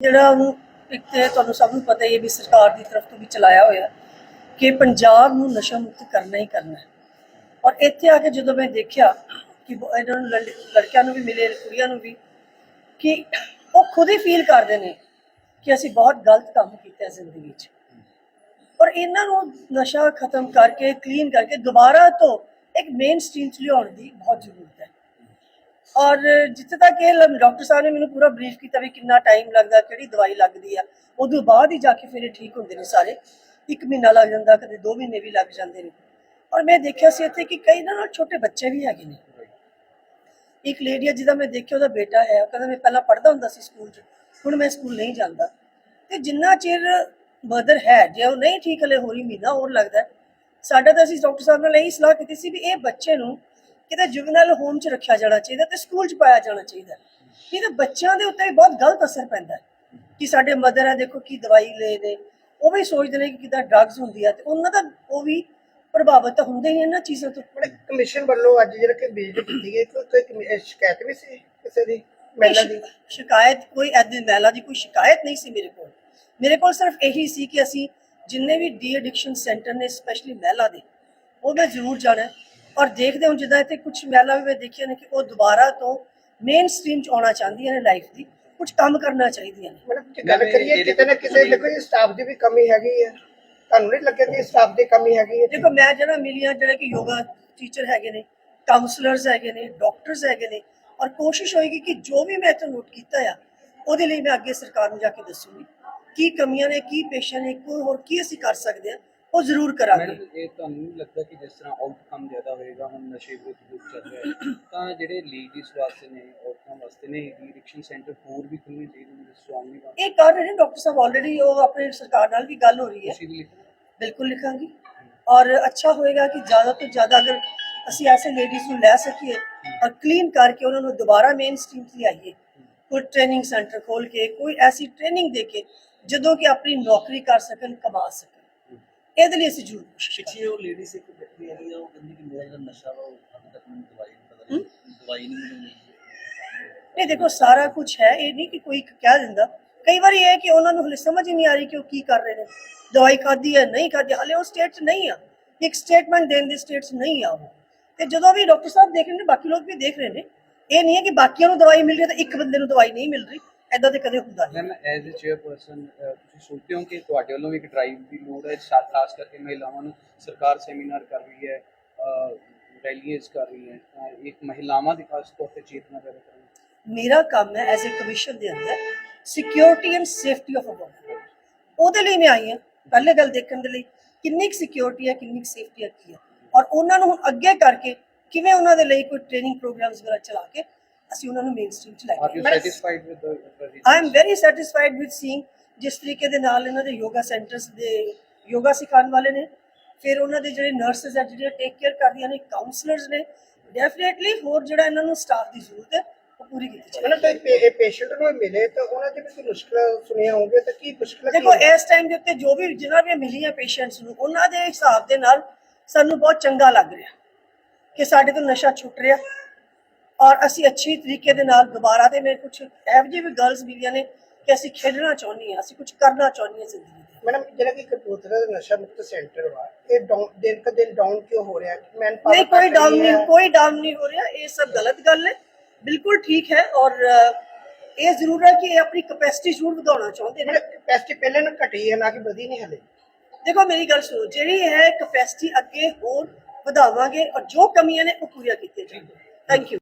ਜਿਹੜਾ ਉਹਨੂੰ ਇੱਕ ਤੇ ਤੁਹਾਨੂੰ ਸਭ ਨੂੰ ਪਤਾ ਹੀ ਹੈ ਵੀ ਸਰਕਾਰ ਦੀ ਤਰਫ ਤੋਂ ਵੀ ਚਲਾਇਆ ਹੋਇਆ ਕਿ ਪੰਜਾਬ ਨੂੰ ਨਸ਼ਾ ਮੁਕਤ ਕਰਨਾ ਹੀ ਕਰਨਾ ਔਰ ਇੱਥੇ ਆ ਕੇ ਜਦੋਂ ਮੈਂ ਦੇਖਿਆ ਕਿ ਇਹਨਾਂ ਨੂੰ ਲੜ- ਲੜਕਿਆਂ ਨੂੰ ਵੀ ਮਿਲੇ, ਕੁੜੀਆਂ ਨੂੰ ਵੀ, ਕਿ ਉਹ ਖੁਦ ਹੀ ਫੀਲ ਕਰਦੇ ਨੇ ਕਿ ਅਸੀਂ ਬਹੁਤ ਗਲਤ ਕੰਮ ਕੀਤਾ ਜ਼ਿੰਦਗੀ 'ਚ ਔਰ ਇਹਨਾਂ ਨੂੰ ਨਸ਼ਾ ਖਤਮ ਕਰਕੇ ਕਲੀਨ ਕਰਕੇ ਦੁਬਾਰਾ ਤੋਂ ਇੱਕ ਮੇਨ ਸਟ੍ਰੀਮ 'ਚ ਲਿਆਉਣ ਦੀ ਬਹੁਤ ਜ਼ਰੂਰਤ ਹੈ। ਔਰ ਜਿੱਥੇ ਤੱਕ ਇਹ ਲ- ਡਾਕਟਰ ਸਾਹਿਬ ਨੇ ਮੈਨੂੰ ਪੂਰਾ ਬਰੀਫ ਕੀਤਾ ਵੀ ਕਿੰਨਾ ਟਾਈਮ ਲੱਗਦਾ, ਕਿਹੜੀ ਦਵਾਈ ਲੱਗਦੀ ਆ, ਉਦੋਂ ਬਾਅਦ ਹੀ ਜਾ ਕੇ ਫਿਰ ਇਹ ਠੀਕ ਹੁੰਦੇ ਨੇ ਸਾਰੇ। ਇੱਕ ਮਹੀਨਾ ਲੱਗ ਜਾਂਦਾ, ਕਦੇ 2 ਮਹੀਨੇ ਵੀ ਲੱਗ ਜਾਂਦੇ ਨੇ। ਔਰ ਮੈਂ ਦੇਖਿਆ ਸੀ ਇੱਥੇ ਕਿ ਕਈ ਨਾ ਛੋਟੇ ਬੱਚੇ ਵੀ ਹੈਗੇ ਨੇ। ਇੱਕ ਲੇਡੀ ਆ ਜਿਹਦਾ ਮੈਂ ਦੇਖਿਆ, ਉਹਦਾ ਬੇਟਾ ਹੈ। ਉਹ ਕਹਿੰਦਾ, ਮੈਂ ਪਹਿਲਾਂ ਪੜ੍ਹਦਾ ਹੁੰਦਾ ਸੀ ਸਕੂਲ 'ਚ, ਹੁਣ ਮੈਂ ਸਕੂਲ ਨਹੀਂ ਜਾਂਦਾ। ਤੇ ਜਿੰਨਾ ਚਿਰ ਮਦਰ ਹੈ, ਜੇ ਉਹ ਨਹੀਂ ਠੀਕ ਹਲੇ ਹੋ ਰਹੀ ਮਹੀਨਾ ਹੋਰ ਲੱਗਦਾ ਸਾਡਾ ਤਾਂ ਅਸੀਂ ਡਾਕਟਰ ਸਾਹਿਬ ਨਾਲ ਇਹੀ ਸਲਾਹ ਕੀਤੀ ਸੀ ਵੀ ਇਹ ਬੱਚੇ ਨੂੰ ਕਿਤੇ ਜੁਵਨਲ ਹੋਮ 'ਚ ਰੱਖਿਆ ਜਾਣਾ ਚਾਹੀਦਾ ਤੇ ਸਕੂਲ 'ਚ ਪਾਇਆ ਜਾਣਾ ਚਾਹੀਦਾ। ਇਹਦੇ ਬੱਚਿਆਂ ਦੇ ਉੱਤੇ ਬਹੁਤ ਗਲਤ ਅਸਰ ਪੈਂਦਾ ਹੈ ਕਿ ਸਾਡੇ ਮਦਰ ਹੈ ਦੇਖੋ ਕੀ ਦਵਾਈ ਲੈ ਦੇ ਉਹ ਵੀ ਸੋਚਦੇ ਨੇ ਕਿ ਕਿਦਾਂ ਡਰੱਗਸ ਹੁੰਦੀ ਆ ਤੇ ਉਹਨਾਂ ਦਾ ਉਹ ਵੀ ਪ੍ਰਭਾਵਿਤ ਹੁੰਦੇ ਹੀ ਇਹਨਾਂ ਚੀਜ਼ਾਂ ਤੋਂ। ਬੜੇ ਕਮਿਸ਼ਨ ਵੱਲੋਂ ਅੱਜ ਜਿਹੜਾ ਕਿ ਵਿਜ਼ਿਟ ਕੀਤੀ ਗਈ ਕੋਈ ਸ਼ਿਕਾਇਤ ਵੀ ਸੀ ਕਿਸੇ ਦੀ ਮਹਿਲਾ ਦੀ? ਸ਼ਿਕਾਇਤ ਕੋਈ ਐਦੀ ਮਹਿਲਾ ਦੀ ਕੋਈ ਸ਼ਿਕਾਇਤ ਨਹੀਂ ਸੀ ਮੇਰੇ ਕੋਲ। ਮੇਰੇ ਕੋਲ ਸਿਰਫ ਇਹੀ ਸੀ ਕਿ ਅਸੀਂ ਜਿੰਨੇ ਵੀ ਡੀ ਐਡਿਕਸ਼ਨ ਸੈਂਟਰ ਨੇ ਸਪੈਸ਼ਲੀ ਮਹਿਲਾ ਦੇ ਉਹ ਮੈਂ ਜ਼ਰੂਰ ਜਾਣਾ। ਔਰ ਦੇਖਦੇ ਹਾਂ ਜਿੱਦਾਂ ਇੱਥੇ ਕੁਝ ਮਹਿਲਾ ਵੀ ਮੈਂ ਦੇਖੀਆਂ ਨੇ ਕਿ ਉਹ ਦੁਬਾਰਾ ਤੋਂ ਮੇਨ ਸਟ੍ਰੀਮ 'ਚ ਆਉਣਾ ਚਾਹੁੰਦੀਆਂ ਨੇ ਲਾਈਫ ਦੀ ਕੁਝ ਕੰਮ ਕਰਨਾ ਚਾਹੀਦੀਆਂ ਨੇ। ਮਤਲਬ ਜੇ ਗੱਲ ਕਰੀਏ ਕਿਤੇ ਨਾ ਕਿਤੇ ਦੇਖੋ ਇਹ ਸਟਾਫ ਦੀ ਵੀ ਕਮੀ ਹੈਗੀ ਹੈ। ਤੁਹਾਨੂੰ ਨਹੀਂ ਲੱਗਿਆ ਕਿ ਸਟਾਫ ਦੀ ਕਮੀ ਹੈਗੀ ਹੈ ਦੇਖੋ ਮੈਂ ਜਿਹੜਾ ਮਿਲੀਆਂ ਜਿਹੜੇ ਕਿ ਯੋਗਾ ਟੀਚਰ ਹੈਗੇ ਨੇ ਕਾਉਂਸਲਰਸ ਹੈਗੇ ਨੇ ਡਾਕਟਰਸ ਹੈਗੇ ਨੇ ਔਰ ਕੋਸ਼ਿਸ਼ ਹੋਏਗੀ ਕਿ ਜੋ ਵੀ ਮੈਂ ਇੱਥੇ ਨੋਟ ਕੀਤਾ ਆ ਉਹਦੇ ਲਈ ਮੈਂ ਅੱਗੇ ਸਰਕਾਰ ਨੂੰ ਜਾ ਕੇ ਦੱਸੂਗੀ। ਕੀ ਕਮੀਆਂ ਨੇ ਕੀ ਪੇਸ਼ਾਂ ਨੇ ਕੋਈ ਹੋਰ ਕੀ ਅਸੀਂ ਕਰ ਸਕਦੇ ਹਾਂ? ਉਹ ਜ਼ਰੂਰ ਕਰਾਂਗੇ ਮੈਡਮ ਇਹ ਤੁਹਾਨੂੰ ਨਹੀਂ ਲੱਗਦਾ ਕਿ ਜਿਸ ਤਰ੍ਹਾਂ ਆਊਟਕਮ ਜ਼ਿਆਦਾ ਹੋਏਗਾ ਹੁਣ ਨਸ਼ੇ ਵਿਰੁੱਧ ਯੁੱਧ ਚੱਲ ਰਿਹਾ ਹੈ। ਤਾਂ ਜਿਹੜੇ ਲੇਡੀਜ਼ ਵਾਸਤੇ ਨੇ ਔਰਤਾਂ ਵਾਸਤੇ ਨੇ ਰੀਡਿਕਸ਼ਨ ਸੈਂਟਰ ਹੋਰ ਵੀ ਖੁੱਲ੍ਹਣੇ ਚਾਹੀਦੇ ਨੇ ਸਟਰੋਂਗਲੀ ਇਹ ਕਰ ਰਹੇ ਨੇ ਡਾਕਟਰ ਸਾਹਿਬ ਆਲਰੇਡੀ ਉਹ ਆਪਣੇ ਸਰਕਾਰ ਨਾਲ ਵੀ ਗੱਲ ਹੋ ਰਹੀ ਹੈ। ਤੁਸੀਂ ਵੀ ਲਿਖੋ ਬਿਲਕੁਲ ਲਿਖਾਂਗੀ। ਔਰ ਅੱਛਾ ਹੋਏਗਾ ਕਿ ਜ਼ਿਆਦਾ ਤੋਂ ਜ਼ਿਆਦਾ ਅਗਰ ਅਸੀਂ ਐਸੇ ਲੇਡੀਜ਼ ਨੂੰ ਲੈ ਸਕੀਏ ਔਰ ਕਲੀਨ ਕਰਕੇ ਉਹਨਾਂ ਨੂੰ ਦੁਬਾਰਾ ਮੇਨ ਸਟ੍ਰੀਮ 'ਤੇ ਲਿਆਈਏ ਕੋਈ ਟ੍ਰੇਨਿੰਗ ਸੈਂਟਰ ਖੋਲ ਕੇ ਕੋਈ ਐਸੀ ਟ੍ਰੇਨਿੰਗ ਦੇ ਕੇ ਜਦੋਂ ਕਿ ਆਪਣੀ ਨੌਕਰੀ ਕਰ ਸਕਣ ਕਮਾ ਸਕਣ। ਇਹਦੇ ਲਈ ਅਸੀਂ ਜ਼ਰੂਰ ਕੋਸ਼ਿਸ਼ ਪਿੱਛੇ ਉਹ ਲੇਡੀ ਸੀ ਇੱਕ ਬੈਠੀ ਹੈਗੀ ਆ ਉਹ ਕਹਿੰਦੀ ਕਿ ਮੇਰਾ ਜਿਹੜਾ ਨਸ਼ਾ ਵਾ ਉਹ ਅਜੇ ਤੱਕ ਮੈਨੂੰ ਦਵਾਈ ਨਹੀਂ ਪਤਾ ਨਹੀਂ ਦਵਾਈ ਨਹੀਂ ਮਿਲੀ। ਨਹੀਂ ਦੇਖੋ ਸਾਰਾ ਕੁਝ ਹੈ ਇਹ ਨਹੀਂ ਕਿ ਕੋਈ ਕਹਿ ਦਿੰਦਾ। ਕਈ ਵਾਰੀ ਇਹ ਹੈ ਕਿ ਉਹਨਾਂ ਨੂੰ ਹਲੇ ਸਮਝ ਹੀ ਨਹੀਂ ਆ ਰਹੀ ਕਿ ਉਹ ਕੀ ਕਰ ਰਹੇ ਨੇ। ਦਵਾਈ ਖਾਦੀ ਹੈ ਨਹੀਂ ਖਾਦੀ ਹਲੇ ਉਹ ਸਟੇਟ ਨਹੀਂ ਆ। ਇੱਕ ਸਟੇਟਮੈਂਟ ਦੇਣ ਦੀ ਸਟੇਟ 'ਚ ਨਹੀਂ ਆ ਉਹ। ਤੇ ਜਦੋਂ ਵੀ ਡਾਕਟਰ ਸਾਹਿਬ ਦੇਖ ਰਹੇ ਨੇ ਬਾਕੀ ਲੋਕ ਵੀ ਦੇਖ ਰਹੇ ਨੇ ਇਹ ਨਹੀਂ ਹੈ ਕਿ ਬਾਕੀਆਂ ਨੂੰ ਦਵਾਈ ਮਿਲ ਰਹੀ ਹੈ ਤਾਂ ਇੱਕ ਬੰਦੇ ਨੂੰ ਦਵਾਈ ਨਹੀਂ ਮਿਲ ਰਹੀ। ਐਦਾਂ ਤੇ ਕਦੇ ਹੁੰਦਾ ਨਹੀਂ। ਮੈਮ ਐਜ਼ ਅ ਚੇਅਰਪਰਸਨ ਤੁਸੀਂ ਸੋਚਦੇ ਹੋ ਕਿ ਤੁਹਾਡੇ ਵੱਲੋਂ ਵੀ ਇੱਕ ਡਰਾਈਵ ਦੀ ਲੋੜ ਹੈ ਸਾ- ਖਾਸ ਕਰਕੇ ਮਹਿਲਾਵਾਂ ਨੂੰ ਸਰਕਾਰ ਸੈਮੀਨਾਰ ਕਰ ਰਹੀ ਹੈ ਰੈਲੀਜ਼ ਕਰ ਰਹੀ ਹੈ ਇੱਕ ਮਹਿਲਾਵਾਂ ਦੀ ਖਾਸ ਤੌਰ ਤੇ ਚੇਤਨਾ ਪੈਦਾ ਕਰਨਾ ਮੇਰਾ ਕੰਮ ਹੈ ਐਜ਼ ਅ ਕਮਿਸ਼ਨ ਦੇ ਅੰਦਰ security and safety of uh worker ਉਹਦੇ ਲਈ ਮੈਂ ਆਈ ਹਾਂ ਪਹਿਲੇ ਗੱਲ ਦੇਖਣ ਦੇ ਲਈ ਕਿੰਨੀ ਕੁ ਸਿਕਿਉਰਿਟੀ ਹੈ ਕਿੰਨੀ ਕੁ ਸੇਫਟੀ ਹੈ ਕੀ ਹੈ। ਔਰ ਉਹਨਾਂ ਨੂੰ ਹੁਣ ਅੱਗੇ ਕਰਕੇ ਕਿਵੇਂ ਉਹਨਾਂ ਦੇ ਲਈ ਕੋਈ ਟ੍ਰੇਨਿੰਗ ਪ੍ਰੋਗਰਾਮਸ ਵਗੈਰਾ ਚਲਾ ਕੇ ਅਸੀਂ ਉਹਨਾਂ ਨੂੰ ਮੇਨ ਸਟ੍ਰੀਮ ਚ ਲੈ are K you satisfied with the I am very satisfied with seeing ਜਿਸ ਤਰੀਕੇ ਦੇ ਨਾਲ ਇਹਨਾਂ ਦੇ ਯੋਗਾ ਸੈਂਟਰਸ ਦੇ ਯੋਗਾ ਸਿਖਾਉਣ ਵਾਲੇ ਨੇ। ਫਿਰ ਉਹਨਾਂ ਦੇ ਜਿਹੜੇ ਨਰਸਸ ਹੈ ਜਿਹੜੇ ਟੇਕ ਕੇਅਰ ਕਰਦੀਆਂ ਨੇ ਕਾਉਂਸਲਰਸ ਨੇ ਡੈਫੀਨਿਟਲੀ ਹੋਰ ਜਿਹੜਾ ਇਹਨਾਂ ਨੂੰ ਸਟਾਫ ਦੀ ਜ਼ਰੂਰਤ ਹੈ ਉਹ ਪੂਰੀ ਕੀਤੀ ਜਾਏ ਮਤਲਬ ਤੇ ਇਹ ਪੇਸ਼ੈਂਟ ਨੂੰ ਮਿਲੇ ਤਾਂ ਉਹਨਾਂ ਦੇ ਕੋਈ ਮੁਸ਼ਕਲ ਸੁਣੀਆਂ ਹੋਣਗੀਆਂ ਤਾਂ ਕੀ ਮੁਸ਼ਕਲ ਦੇਖੋ ਇਸ ਟਾਈਮ ਦੇ ਉੱਤੇ ਜੋ ਵੀ ਜਿਨ੍ਹਾਂ ਵੀ ਮਿਲੀਆਂ ਪੇਸ਼ੈਂਟਸ ਨੂੰ ਉਹਨਾਂ ਦੇ ਹਿਸਾਬ ਦੇ ਨਾਲ ਸਾਨੂੰ ਬਹੁਤ ਚੰਗਾ ਲੱਗ ਰਿਹਾ ਕਿ ਸਾਡੇ ਤੋਂ ਨਸ਼ਾ ਛੁੱਟ ਰਿਹਾ। ਔਰ ਅਸੀਂ ਅੱਛੀ ਤਰੀਕੇ ਦੇ ਨਾਲ ਦੁਬਾਰਾ ਤੇ ਮੇਰੇ ਕੁਝ ਇਹੋ ਜਿਹੇ ਵੀ ਗਰਲਸ ਮਿਲੀਆਂ ਨੇ ਕਿ ਅਸੀਂ ਖੇਡਣਾ ਚਾਹੁੰਦੀ ਹਾਂ ਅਸੀਂ ਕੁਝ ਕਰਨਾ ਚਾਹੁੰਦੀ ਹਾਂ ਜ਼ਿੰਦਗੀ ਦੇ ਮੈਡਮ ਜਿਹੜਾ ਕਿ ਕਪੂਰਥਲਾ ਦਾ ਨਸ਼ਾ ਮੁਕਤ ਸੈਂਟਰ ਵਾ ਇਹ ਡਾਊਨ ਦਿਨ ਕ ਦਿਨ ਡਾਊਨ ਕਿਉਂ ਹੋ ਰਿਹਾ ਮੈਨ ਨਹੀਂ ਕੋਈ ਡਾਊਨ ਨਹੀਂ ਕੋਈ ਡਾਊਨ ਨਹੀਂ ਹੋ ਰਿਹਾ ਇਹ ਸਭ ਗਲਤ ਗੱਲ ਹੈ ਬਿਲਕੁਲ ਠੀਕ ਹੈ ਔਰ ਅ, ਇਹ ਜ਼ਰੂਰ ਹੈ ਕਿ ਇਹ ਆਪਣੀ ਕਪੈਸਿਟੀ ਜ਼ਰੂਰ ਵਧਾਉਣਾ ਚਾਹੁੰਦੇ ਨੇ ਕੈਪੈਸਿਟੀ ਪਹਿਲੇ ਨਾਲ ਘਟੀ ਹੈ ਨਾ ਕਿ ਵਧੀ ਨਹੀਂ ਹਲੇ ਦੇਖੋ ਮੇਰੀ ਗੱਲ ਸੁਣੋ ਜਿਹੜੀ ਹੈ ਕਪੈਸਿਟੀ ਅੱਗੇ ਹੋਰ ਵਧਾਵਾਂਗੇ ਔਰ ਜੋ ਕਮੀਆਂ ਨੇ ਉਹ ਪੂਰੀਆਂ ਕੀਤੀਆਂ ਜਾਣਗੀਆਂ ਥੈਂਕ ਯੂ